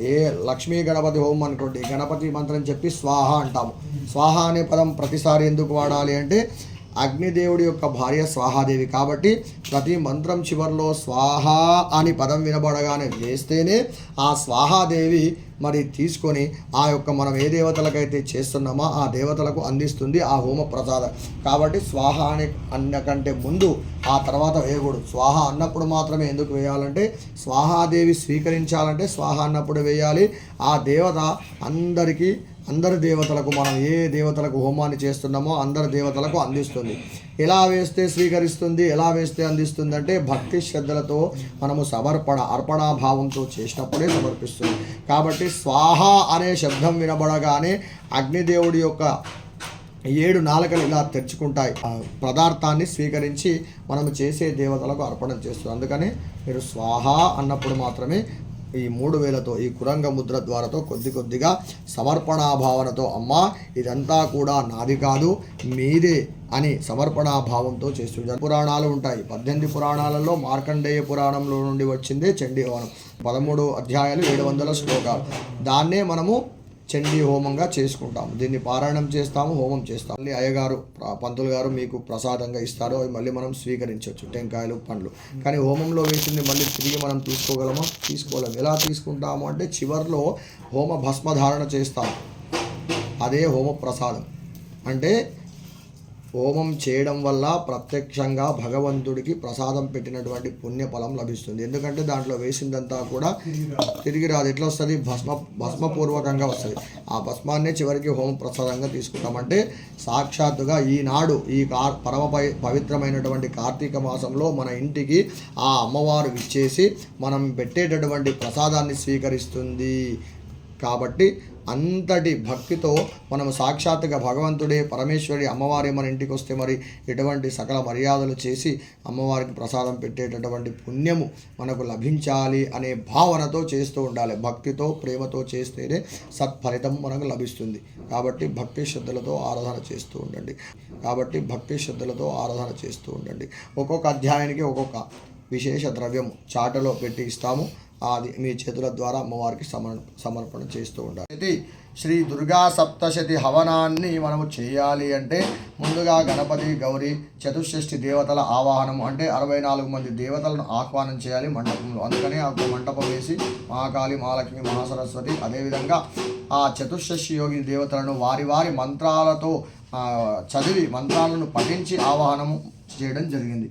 ఏ లక్ష్మీ గణపతి హోమం అనుకోండి గణపతి మంత్రం చెప్పి స్వాహ అంటాము. స్వాహ అనే పదం ప్రతిసారి ఎందుకు వాడాలి అంటే అగ్నిదేవుడి యొక్క భార్య స్వాహాదేవి కాబట్టి ప్రతి మంత్రం చివరిలో స్వాహ అని పదం వినబడగానే వేస్తేనే ఆ స్వాహాదేవి మరి తీసుకొని ఆ యొక్క మనం ఏ దేవతలకైతే చేస్తున్నామో ఆ దేవతలకు అందిస్తుంది ఆ హోమ ప్రసాదం. కాబట్టి స్వాహ అని అన్న కంటే ముందు ఆ తర్వాత వేయకూడదు. స్వాహ అన్నప్పుడు మాత్రమే ఎందుకు వేయాలంటే స్వాహాదేవి స్వీకరించాలంటే స్వాహ అన్నప్పుడు వేయాలి. ఆ దేవత అందరికీ అందరి దేవతలకు మనం ఏ దేవతలకు హోమాన్ని చేస్తున్నామో అందరి దేవతలకు అందిస్తుంది. ఎలా వేస్తే స్వీకరిస్తుంది ఎలా వేస్తే అందిస్తుంది అంటే భక్తి శ్రద్ధలతో మనము సమర్పణ అర్పణాభావంతో చేసినప్పుడే సమర్పిస్తుంది. కాబట్టి స్వాహ అనే శబ్దం వినబడగానే అగ్నిదేవుడి యొక్క ఏడు నాలుకలు ఇలా తెరుచుకుంటాయి. పదార్థాన్ని స్వీకరించి మనం చేసే దేవతలకు అర్పణ చేస్తుంది. అందుకని మీరు స్వాహ అన్నప్పుడు మాత్రమే ఈ మూడు వేలతో ఈ కురంగ ముద్ర ద్వారాతో కొద్ది కొద్దిగా సమర్పణాభావనతో అమ్మా ఇదంతా కూడా నాది కాదు మీదే అని సమర్పణాభావంతో చేస్తుంటారు పురాణాలు ఉంటాయి. పద్దెనిమిది పురాణాలలో మార్కండేయ పురాణంలో నుండి వచ్చిందే చండీ హోమం పదమూడు అధ్యాయాలు ఏడు వందల శ్లోకాలు. దాన్నే మనము చండీ హోమంగా చేసుకుంటాము. దీన్ని పారాయణం చేస్తాము హోమం చేస్తాము. మళ్ళీ అయ్యగారు పంతులు గారు మీకు ప్రసాదంగా ఇస్తారు. అవి మళ్ళీ మనం స్వీకరించవచ్చు. టెంకాయలు పండ్లు. కానీ హోమంలో వేసింది మళ్ళీ తిరిగి మనం తీసుకోగలమా? తీసుకోలేము. ఎలా తీసుకుంటాము అంటే చివర్లో హోమ భస్మధారణ చేస్తాము. అదే హోమ ప్రసాదం. అంటే హోమం చేయడం వల్ల ప్రత్యక్షంగా భగవంతుడికి ప్రసాదం పెట్టినటువంటి పుణ్యఫలం లభిస్తుంది. ఎందుకంటే దాంట్లో వేసిందంతా కూడా తిరిగి రాదు. ఎట్లా వస్తుంది? భస్మ భస్మపూర్వకంగా వస్తుంది. ఆ భస్మాన్నే చివరికి హోమ ప్రసాదంగా తీసుకుంటామంటే సాక్షాత్తుగా ఈనాడు ఈ కార్ పరమ పవిత్రమైనటువంటి కార్తీక మాసంలో మన ఇంటికి ఆ అమ్మవారు ఇచ్చేసి మనం పెట్టేటటువంటి ప్రసాదాన్ని స్వీకరిస్తుంది. కాబట్టి అంతటి భక్తితో మనం సాక్షాత్తుగా భగవంతుడే పరమేశ్వరి అమ్మవారి మన ఇంటికి వస్తే మరి ఎటువంటి సకల మర్యాదలు చేసి అమ్మవారికి ప్రసాదం పెట్టేటటువంటి పుణ్యము మనకు లభించాలి అనే భావనతో చేస్తూ ఉండాలి. భక్తితో ప్రేమతో చేస్తేనే సత్ఫలితం మనకు లభిస్తుంది. కాబట్టి భక్తి శ్రద్ధలతో ఆరాధన చేస్తూ ఉండండి. కాబట్టి భక్తి శ్రద్ధలతో ఆరాధన చేస్తూ ఉండండి. ఒక్కొక్క అధ్యాయానికి ఒక్కొక్క విశేష ద్రవ్యం చాటలో పెట్టి ఇస్తాము. అది మీ చేతుల ద్వారా అమ్మవారికి సమర్ సమర్పణ చేస్తూ ఉండాలి. అయితే శ్రీ దుర్గా సప్తశతి హవనాన్ని మనము చేయాలి అంటే ముందుగా గణపతి గౌరి చతుషష్ఠి దేవతల ఆవాహనం అంటే అరవై నాలుగు మంది దేవతలను ఆహ్వానం చేయాలి మండపంలో. అందుకని ఆ ఒక మంటపం వేసి మహాకాళి మహాలక్ష్మి మహాసరస్వతి అదేవిధంగా ఆ చతుషష్ఠి యోగి దేవతలను వారి వారి మంత్రాలతో చదివి మంత్రాలను పఠించి ఆవాహనము చేయడం జరిగింది.